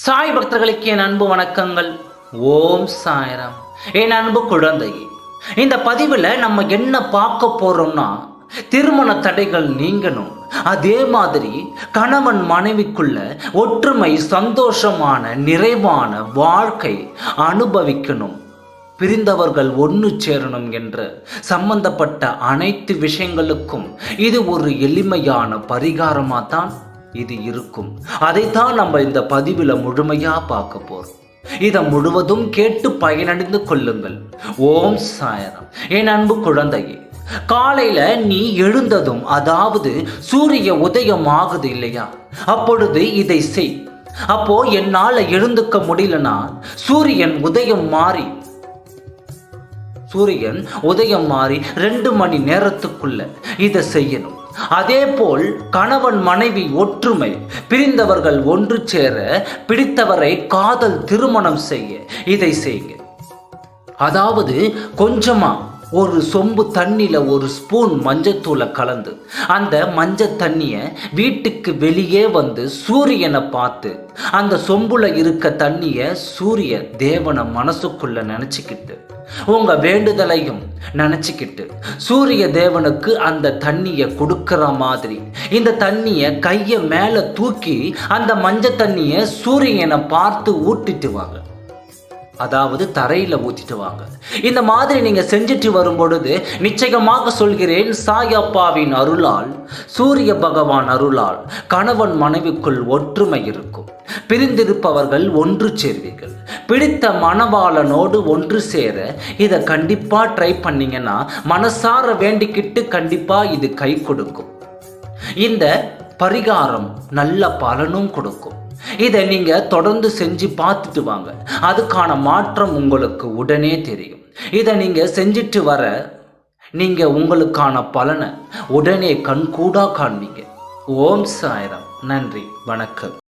சாய் பக்தர்களுக்கு என் அன்பு வணக்கங்கள். ஓம் சாயரம். என் அன்பு குழந்தையே இந்த பதிவில் நம்ம என்ன பார்க்க போறோம்னா திருமண தடைகள் நீங்கணும். அதே மாதிரி கணவன் மனைவிக்குள்ள ஒற்றுமை சந்தோஷமான நிறைவான வாழ்க்கை அனுபவிக்கணும். பிரிந்தவர்கள் ஒன்று சேரணும் என்று சம்பந்தப்பட்ட அனைத்து விஷயங்களுக்கும் இது ஒரு எளிமையான பரிகாரமாக தான் இது இருக்கும். அதைத்தான் நம்ம இந்த பதிவில் முழுமையாக பார்க்க போகிறோம் இதை முழுவதும் கேட்டு பயனடைந்து கொள்ளுங்கள். ஓம் சாயரம். என் அன்பு குழந்தையே காலையில நீ எழுந்ததும் அதாவது சூரிய உதயம் ஆகுது இல்லையா? அப்பொழுது இதை செய். அப்போ என்னால் எழுந்துக்க முடியலனா சூரியன் உதயம் மாறி சூரியன் உதயம் மாறி ரெண்டு மணி நேரத்துக்குள்ள இதை செய்யணும். அதே போல் கணவன் மனைவி ஒற்றுமை பிரிந்தவர்கள் ஒன்று சேர பிடித்தவரை காதல் திருமணம் செய்ய இதை செய்யுங்க. அதாவது கொஞ்சமா ஒரு சொம்பு தண்ணியில் ஒரு ஸ்பூன் மஞ்சத்தூளை கலந்து அந்த மஞ்சள் தண்ணியை வீட்டுக்கு வெளியே வந்து சூரியனை பார்த்து அந்த சொம்புல இருக்க தண்ணியை சூரிய தேவனை மனசுக்குள்ள நினச்சிக்கிட்டு உங்க வேண்டுதலையும் நினச்சிக்கிட்டு சூரிய தேவனுக்கு அந்த தண்ணியை கொடுக்குற மாதிரி இந்த தண்ணியை கையை மேலே தூக்கி அந்த மஞ்சள் தண்ணியை சூரியனை பார்த்து ஊட்டிட்டு வாங்க. அதாவது தரையில் ஊற்றிட்டு வாங்க. இந்த மாதிரி நீங்கள் செஞ்சுட்டு வரும் பொழுது நிச்சயமாக சொல்கிறேன் சாயப்பாவின் அருளால் சூரிய பகவான் அருளால் கணவன் மனைவிக்குள் ஒற்றுமை இருக்கும். பிரிந்திருப்பவர்கள் ஒன்று சேர்வீர்கள். பிடித்த மணவாளனோடு ஒன்று சேர இதை கண்டிப்பாக ட்ரை பண்ணீங்கன்னா மனசார வேண்டிக்கிட்டு கண்டிப்பாக இது கை கொடுக்கும். இந்த பரிகாரம் நல்ல பலனும் கொடுக்கும். இதை நீங்கள் தொடர்ந்து செஞ்சு பார்த்துட்டு வாங்க. அதுக்கான மாற்றம் உங்களுக்கு உடனே தெரியும். இதை நீங்கள் செஞ்சுட்டு வர நீங்கள் உங்களுக்கான பலனை உடனே கண்கூடாக காண்பீங்க. ஓம் சாய்ராம். நன்றி. வணக்கம்.